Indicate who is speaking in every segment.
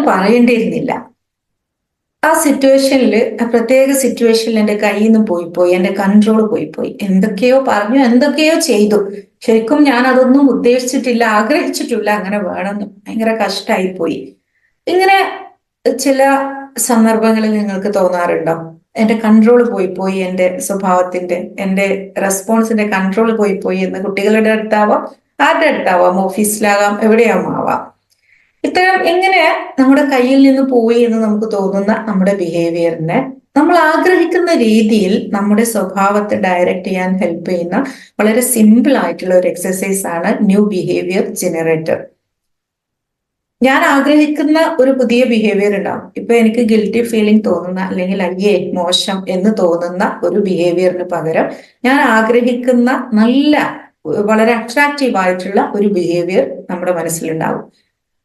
Speaker 1: എനിക്കൊന്നും പറയേണ്ടിയിരുന്നില്ല. ആ സിറ്റുവേഷനിൽ ആ പ്രത്യേക സിറ്റുവേഷനിൽ എന്റെ കയ്യിൽ നിന്ന് പോയി പോയി എന്റെ കൺട്രോൾ പോയി പോയി. എന്തൊക്കെയോ പറഞ്ഞു എന്തൊക്കെയോ ചെയ്തു. ശരിക്കും ഞാൻ അതൊന്നും ഉദ്ദേശിച്ചിട്ടില്ല ആഗ്രഹിച്ചിട്ടില്ല അങ്ങനെ വേണമെന്ന്. ഭയങ്കര കഷ്ടമായി പോയി. ഇങ്ങനെ ചില സന്ദർഭങ്ങളിൽ നിങ്ങൾക്ക് തോന്നാറുണ്ടോ? എന്റെ കൺട്രോൾ പോയി പോയി എന്റെ സ്വഭാവത്തിന്റെ എന്റെ റെസ്പോൺസിന്റെ കൺട്രോൾ പോയി പോയി എന്ന് കുട്ടികളുടെ അടുത്താവാം ആരുടെ അടുത്താവാം? ഓഫീസിലാകാം എവിടെയാവാം ഇത്തരം എങ്ങനെ നമ്മുടെ കയ്യിൽ നിന്ന് പോയി എന്ന് നമുക്ക് തോന്നുന്ന നമ്മുടെ ബിഹേവിയറിനെ നമ്മൾ ആഗ്രഹിക്കുന്ന രീതിയിൽ നമ്മുടെ സ്വഭാവത്തെ ഡയറക്റ്റ് ചെയ്യാൻ ഹെൽപ്പ് ചെയ്യുന്ന വളരെ സിമ്പിൾ ആയിട്ടുള്ള ഒരു എക്സസൈസ് ആണ് ന്യൂ ബിഹേവിയർ ജനറേറ്റർ ഞാൻ ആഗ്രഹിക്കുന്ന ഒരു പുതിയ ബിഹേവിയർ ഉണ്ടാവും. ഇപ്പൊ എനിക്ക് ഗിൽറ്റി ഫീലിംഗ് തോന്നുന്ന അല്ലെങ്കിൽ അയ്യേ മോശം എന്ന് തോന്നുന്ന ഒരു ബിഹേവിയറിന് പകരം ഞാൻ ആഗ്രഹിക്കുന്ന നല്ല വളരെ അട്രാക്റ്റീവ് ആയിട്ടുള്ള ഒരു ബിഹേവിയർ നമ്മുടെ മനസ്സിലുണ്ടാവും.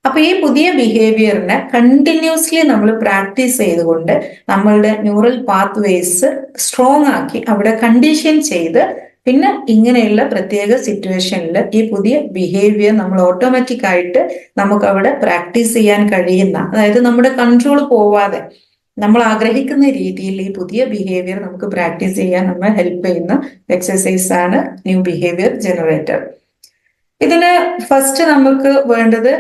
Speaker 1: അപ്പൊ ഈ പുതിയ ബിഹേവിയറിനെ കണ്ടിന്യൂസ്ലി നമ്മൾ പ്രാക്ടീസ് ചെയ്തുകൊണ്ട് നമ്മളുടെ ന്യൂറൽ പാത്ത് വേസ് സ്ട്രോങ് ആക്കി അവിടെ കണ്ടീഷൻ ചെയ്ത് പിന്നെ ഇങ്ങനെയുള്ള പ്രത്യേക സിറ്റുവേഷനിൽ ഈ പുതിയ ബിഹേവിയർ നമ്മൾ ഓട്ടോമാറ്റിക് ആയിട്ട് നമുക്ക് അവിടെ പ്രാക്ടീസ് ചെയ്യാൻ കഴിയുന്ന അതായത് നമ്മുടെ കൺട്രോൾ പോവാതെ നമ്മൾ ആഗ്രഹിക്കുന്ന രീതിയിൽ ഈ പുതിയ ബിഹേവിയർ നമുക്ക് പ്രാക്ടീസ് ചെയ്യാൻ നമ്മൾ ഹെൽപ്പ് ചെയ്യുന്ന എക്സസൈസ് ആണ് ന്യൂ ബിഹേവിയർ ജനറേറ്റർ ഇതിന് ഫസ്റ്റ് നമുക്ക് വേണ്ടത്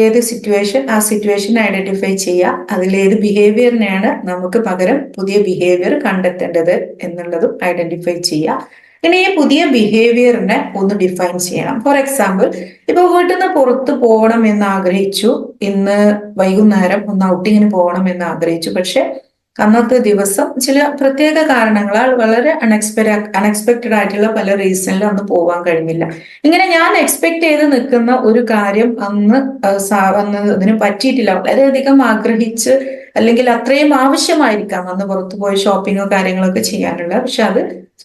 Speaker 1: ഏത് സിറ്റുവേഷൻ ആ സിറ്റുവേഷൻ ഐഡന്റിഫൈ ചെയ്യുക അതിൽ ഏത് ബിഹേവിയറിനെയാണ് നമുക്ക് പകരം പുതിയ ബിഹേവിയർ കണ്ടെത്തേണ്ടത് എന്നുള്ളതും ഐഡന്റിഫൈ ചെയ്യുക ഇനി ഈ പുതിയ ബിഹേവിയറിനെ ഒന്ന് ഡിഫൈൻ ചെയ്യണം. ഫോർ എക്സാമ്പിൾ ഇപ്പൊ വീട്ടിൽ നിന്ന് പുറത്ത് പോകണം എന്ന് ആഗ്രഹിച്ചു. ഇന്ന് വൈകുന്നേരം ഒന്ന് ഔട്ടിങ്ങിന് പോകണം എന്ന് ആഗ്രഹിച്ചു. പക്ഷെ അന്നത്തെ ദിവസം ചില പ്രത്യേക കാരണങ്ങളാൽ വളരെ അൺഎക്സ്പെക്ട് അൺഎക്സ്പെക്റ്റഡ് ആയിട്ടുള്ള പല റീസണിലും അന്ന് പോവാൻ കഴിഞ്ഞില്ല. ഇങ്ങനെ ഞാൻ എക്സ്പെക്ട് ചെയ്ത് നിൽക്കുന്ന ഒരു കാര്യം അന്ന് അന്ന് അതിന് പറ്റിയിട്ടില്ല. വളരെയധികം ആഗ്രഹിച്ച് അല്ലെങ്കിൽ അത്രയും ആവശ്യമായിരിക്കാം അന്ന് പുറത്തു പോയി ഷോപ്പിങ്ങോ കാര്യങ്ങളൊക്കെ ചെയ്യാനുള്ള. പക്ഷെ അത്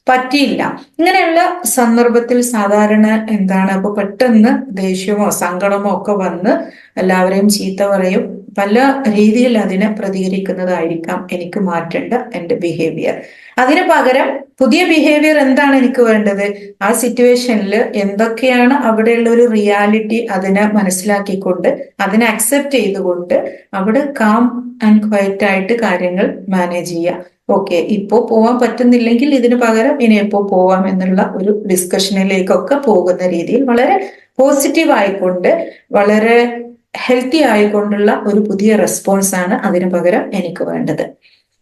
Speaker 1: പറ്റിയില്ല. ഇങ്ങനെയുള്ള സന്ദർഭത്തിൽ സാധാരണ എന്താണ്? അപ്പൊ പെട്ടെന്ന് ദേഷ്യമോ സങ്കടമോ ഒക്കെ വന്ന് എല്ലാവരെയും ചീത്ത പറയും. പല രീതിയിൽ അതിനെ പ്രതികരിക്കുന്നതായിരിക്കാം എനിക്ക് മാറ്റേണ്ട എന്റെ ബിഹേവിയർ അതിന് പകരം പുതിയ ബിഹേവിയർ എന്താണ് എനിക്ക് വേണ്ടത്? ആ സിറ്റുവേഷനിൽ എന്തൊക്കെയാണ് അവിടെയുള്ള ഒരു റിയാലിറ്റി അതിനെ മനസ്സിലാക്കിക്കൊണ്ട് അതിനെ അക്സെപ്റ്റ് ചെയ്തുകൊണ്ട് അവിടെ കാം ആൻഡ് ക്വയറ്റ് ആയിട്ട് കാര്യങ്ങൾ മാനേജ് ചെയ്യുക. ഓക്കെ ഇപ്പോ പോവാൻ പറ്റുന്നില്ലെങ്കിൽ ഇതിന് പകരം ഇനി എപ്പോ പോവാം എന്നുള്ള ഒരു ഡിസ്കഷനിലേക്കൊക്കെ പോകുന്ന രീതിയിൽ വളരെ പോസിറ്റീവ് ആയിക്കൊണ്ട് വളരെ ഹെൽത്തി ആയിക്കൊണ്ടുള്ള ഒരു പുതിയ റെസ്പോൺസ് ആണ് അതിന് പകരം എനിക്ക് വേണ്ടത്.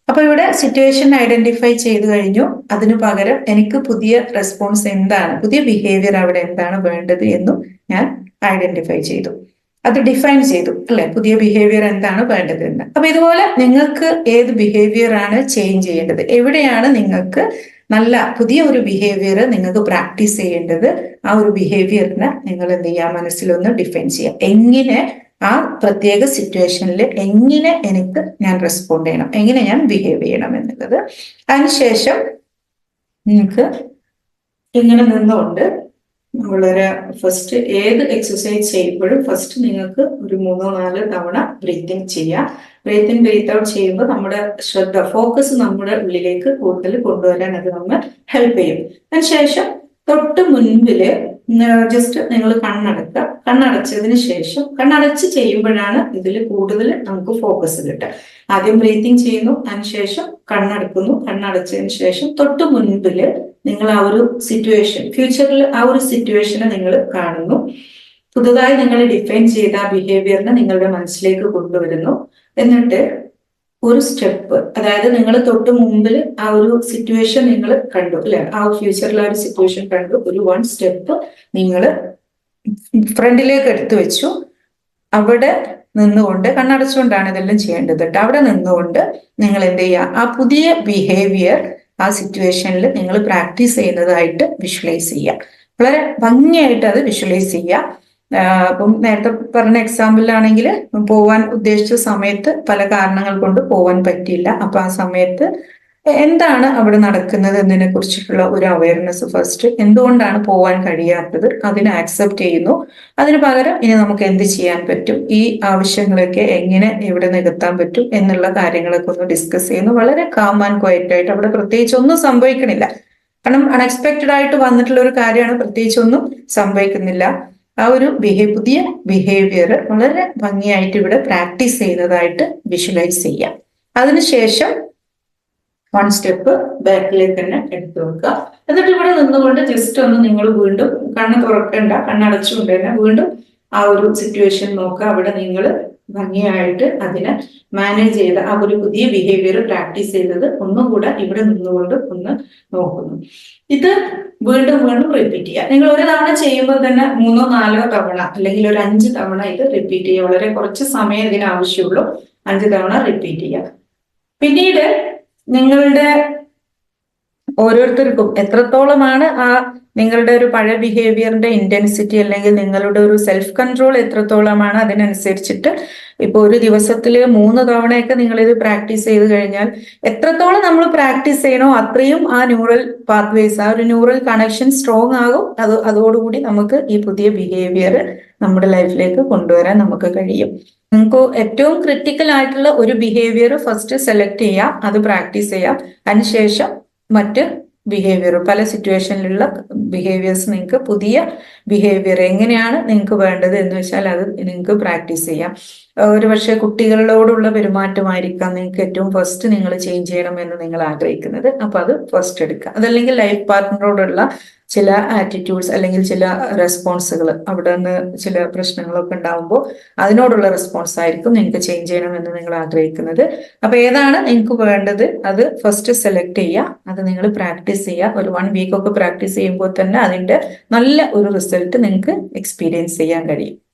Speaker 1: അപ്പൊ ഇവിടെ സിറ്റുവേഷൻ ഐഡന്റിഫൈ ചെയ്തു കഴിഞ്ഞു. അതിനു പകരം എനിക്ക് പുതിയ റെസ്പോൺസ് എന്താണ് പുതിയ ബിഹേവിയർ അവിടെ എന്താണ് വേണ്ടത് എന്നും ഞാൻ ഐഡന്റിഫൈ ചെയ്തു. അത് ഡിഫൈൻ ചെയ്തു അല്ലെ? പുതിയ ബിഹേവിയർ എന്താണ് വേണ്ടത് എന്ന്. അപ്പൊ ഇതുപോലെ നിങ്ങൾക്ക് ഏത് ബിഹേവിയർ ആണ് ചേഞ്ച് ചെയ്യേണ്ടത്? എവിടെയാണ് നിങ്ങൾക്ക് നല്ല പുതിയ ഒരു ബിഹേവിയർ നിങ്ങൾക്ക് പ്രാക്ടീസ് ചെയ്യേണ്ടത്? ആ ഒരു ബിഹേവിയറിനെ നിങ്ങൾ എന്ത് ചെയ്യുക? മനസ്സിലൊന്ന് ഡിഫൈൻ ചെയ്യുക. എങ്ങനെ ആ പ്രത്യേക സിറ്റുവേഷനിൽ എങ്ങനെ എനിക്ക് ഞാൻ റെസ്പോണ്ട് ചെയ്യണം? എങ്ങനെ ഞാൻ ബിഹേവ് ചെയ്യണം എന്നുള്ളത്. അതിനുശേഷം നിങ്ങൾക്ക് ഇങ്ങനെ നിന്നുകൊണ്ട് വളരെ ഫസ്റ്റ് ഏത് എക്സസൈസ് ചെയ്യുമ്പോഴും ഫസ്റ്റ് നിങ്ങൾക്ക് ഒരു മൂന്നോ നാലോ തവണ ബ്രീത്തിങ് ചെയ്യാം. ബ്രീത്തിങ് ബ്രീത്ത് ഔട്ട് ചെയ്യുമ്പോൾ നമ്മുടെ ശ്രദ്ധ ഫോക്കസ് നമ്മുടെ ഉള്ളിലേക്ക് കൂടുതൽ കൊണ്ടുവരാൻ അത് നമ്മൾ ഹെൽപ്പ് ചെയ്യും. അതിനുശേഷം തൊട്ട് മുൻപിൽ ജസ്റ്റ് നിങ്ങൾ കണ്ണടക്കുക. കണ്ണടച്ചതിന് ശേഷം കണ്ണടച്ച് ചെയ്യുമ്പോഴാണ് ഇതിൽ കൂടുതൽ നമുക്ക് ഫോക്കസ് കിട്ടുക. ആദ്യം ബ്രീത്തിങ് ചെയ്യുന്നു അതിനുശേഷം കണ്ണടക്കുന്നു. കണ്ണടച്ചതിന് ശേഷം തൊട്ട് മുൻപിൽ നിങ്ങൾ ആ ഒരു സിറ്റുവേഷൻ ഫ്യൂച്ചറിൽ ആ ഒരു സിറ്റുവേഷനെ നിങ്ങൾ കാണുന്നു. പുതുതായി നിങ്ങൾ ഡിഫൈൻ ചെയ്ത ബിഹേവിയറിനെ നിങ്ങളുടെ മനസ്സിലേക്ക് കൊണ്ടുവരുന്നു. എന്നിട്ട് ഒരു സ്റ്റെപ്പ് അതായത് നിങ്ങൾ തൊട്ട് മുമ്പിൽ ആ ഒരു സിറ്റുവേഷൻ നിങ്ങൾ കണ്ടു അല്ലെ? ആ ഫ്യൂച്ചറിൽ ആ ഒരു സിറ്റുവേഷൻ കണ്ടു. ഒരു വൺ സ്റ്റെപ്പ് നിങ്ങൾ ഫ്രണ്ടിലേക്ക് എടുത്തു വെച്ചു. അവിടെ നിന്നുകൊണ്ട് കണ്ണടച്ചുകൊണ്ടാണ് ഇതെല്ലാം ചെയ്യേണ്ടത് കേട്ടോ. അവിടെ നിന്നുകൊണ്ട് നിങ്ങൾ എന്ത് ചെയ്യുക? ആ പുതിയ ബിഹേവിയർ ആ സിറ്റുവേഷനിൽ നിങ്ങൾ പ്രാക്ടീസ് ചെയ്യുന്നതായിട്ട് വിഷ്വലൈസ് ചെയ്യുക. വളരെ ഭംഗിയായിട്ട് അത് വിഷ്വലൈസ് ചെയ്യുക. അപ്പം നേരത്തെ പറഞ്ഞ എക്സാമ്പിളിലാണെങ്കിൽ പോവാൻ ഉദ്ദേശിച്ച സമയത്ത് പല കാരണങ്ങൾ കൊണ്ട് പോവാൻ പറ്റിയില്ല. അപ്പൊ ആ സമയത്ത് എന്താണ് അവിടെ നടക്കുന്നത് എന്നതിനെ കുറിച്ചിട്ടുള്ള ഒരു അവയർനെസ് ഫസ്റ്റ് എന്തുകൊണ്ടാണ് പോവാൻ കഴിയാത്തത്? അതിനെ ആക്സെപ്റ്റ് ചെയ്യുന്നു. അതിന് പകരം ഇനി നമുക്ക് എന്ത് ചെയ്യാൻ പറ്റും? ഈ ആവശ്യങ്ങളൊക്കെ എങ്ങനെ ഇവിടെ നികത്താൻ പറ്റും എന്നുള്ള കാര്യങ്ങളൊക്കെ ഒന്ന് ഡിസ്കസ് ചെയ്യുന്നു. വളരെ കാം ആൻഡ് ക്വയറ്റ് ആയിട്ട് അവിടെ പ്രത്യേകിച്ച് ഒന്നും സംഭവിക്കണില്ല. കാരണം അൺഎക്സ്പെക്റ്റഡ് ആയിട്ട് വന്നിട്ടുള്ള ഒരു കാര്യമാണ്. പ്രത്യേകിച്ച് ഒന്നും സംഭവിക്കുന്നില്ല. ആ ഒരു ബിഹേ പുതിയ ബിഹേവിയർ വളരെ ഭംഗിയായിട്ട് ഇവിടെ പ്രാക്ടീസ് ചെയ്യുന്നതായിട്ട് വിഷ്വലൈസ് ചെയ്യാം. അതിനുശേഷം വൺ സ്റ്റെപ്പ് ബാക്കിലേക്ക് തന്നെ എടുത്തു വെക്കുക. എന്നിട്ട് ഇവിടെ നിന്നുകൊണ്ട് ജസ്റ്റ് ഒന്ന് നിങ്ങൾ വീണ്ടും കണ്ണ് തുറക്കണ്ട കണ്ണടച്ചുകൊണ്ട് തന്നെ വീണ്ടും ആ ഒരു സിറ്റുവേഷൻ നോക്കുക. അവിടെ നിങ്ങൾ ഭംഗിയായിട്ട് അതിനെ മാനേജ് ചെയ്ത് ആ ഒരു പുതിയ ബിഹേവിയർ പ്രാക്ടീസ് ചെയ്തത് ഒന്നും കൂടെ ഇവിടെ നിന്നുകൊണ്ട് ഒന്ന് നോക്കുന്നു. ഇത് വീണ്ടും വീണ്ടും റിപ്പീറ്റ് ചെയ്യുക. നിങ്ങൾ ഒരു തവണ ചെയ്യുമ്പോൾ തന്നെ മൂന്നോ നാലോ തവണ അല്ലെങ്കിൽ ഒരു അഞ്ച് തവണ ഇത് റിപ്പീറ്റ് ചെയ്യുക. വളരെ കുറച്ച് സമയം ഇതിന് ആവശ്യമുള്ളൂ. അഞ്ച് തവണ റിപ്പീറ്റ് ചെയ്യുക. പിന്നീട് നിങ്ങളുടെ ഓരോരുത്തർക്കും എത്രത്തോളമാണ് ആ നിങ്ങളുടെ ഒരു പഴയ ബിഹേവിയറിന്റെ ഇന്റൻസിറ്റി അല്ലെങ്കിൽ നിങ്ങളുടെ ഒരു സെൽഫ് കൺട്രോൾ എത്രത്തോളമാണ് അതിനനുസരിച്ചിട്ട് ഇപ്പൊ ഒരു ദിവസത്തിൽ മൂന്ന് തവണയൊക്കെ നിങ്ങൾ ഇത് പ്രാക്ടീസ് ചെയ്ത് കഴിഞ്ഞാൽ എത്രത്തോളം നമ്മൾ പ്രാക്ടീസ് ചെയ്യണോ അത്രയും ആ ന്യൂറൽ പാത്വേസ് ആ ഒരു ന്യൂറൽ കണക്ഷൻ സ്ട്രോങ് ആകും. അത് അതോടുകൂടി നമുക്ക് ഈ പുതിയ ബിഹേവിയർ നമ്മുടെ ലൈഫിലേക്ക് കൊണ്ടുവരാൻ നമുക്ക് കഴിയും. നിങ്ങൾക്ക് ഏറ്റവും ക്രിട്ടിക്കൽ ആയിട്ടുള്ള ഒരു ബിഹേവിയർ ഫസ്റ്റ് സെലക്ട് ചെയ്യാം. അത് പ്രാക്ടീസ് ചെയ്യാം. അതിനുശേഷം മറ്റ് ബിഹേവിയർ പല സിറ്റുവേഷനിലുള്ള ബിഹേവിയേഴ്സ് നിങ്ങൾക്ക് പുതിയ ബിഹേവിയർ എങ്ങനെയാണ് നിങ്ങൾക്ക് വേണ്ടത് എന്ന് വെച്ചാൽ അത് നിങ്ങൾക്ക് പ്രാക്ടീസ് ചെയ്യാം. ഒരു പക്ഷേ കുട്ടികളോടുള്ള പെരുമാറ്റമായിരിക്കാം നിങ്ങൾക്ക് ഏറ്റവും ഫസ്റ്റ് നിങ്ങൾ ചേഞ്ച് ചെയ്യണം എന്ന് നിങ്ങൾ ആഗ്രഹിക്കുന്നത്. അപ്പൊ അത് ഫസ്റ്റ് എടുക്കുക. അതല്ലെങ്കിൽ ലൈഫ് പാർട്ട്ണറോടുള്ള ചില ആറ്റിറ്റ്യൂഡ്സ് അല്ലെങ്കിൽ ചില റെസ്പോൺസുകൾ അവിടെ നിന്ന് ചില പ്രശ്നങ്ങളൊക്കെ ഉണ്ടാകുമ്പോൾ അതിനോടുള്ള റെസ്പോൺസ് ആയിരിക്കും നിങ്ങൾക്ക് ചേഞ്ച് ചെയ്യണമെന്ന് നിങ്ങൾ ആഗ്രഹിക്കുന്നത്. അപ്പൊ ഏതാണ് നിങ്ങൾക്ക് വേണ്ടത്? അത് ഫസ്റ്റ് സെലക്ട് ചെയ്യുക. അത് നിങ്ങൾ പ്രാക്ടീസ് ചെയ്യുക. ഒരു വൺ വീക്ക് ഒക്കെ പ്രാക്ടീസ് ചെയ്യുമ്പോൾ തന്നെ അതിന്റെ നല്ല ഒരു റിസൾട്ട് നിങ്ങൾക്ക് എക്സ്പീരിയൻസ് ചെയ്യാൻ കഴിയും.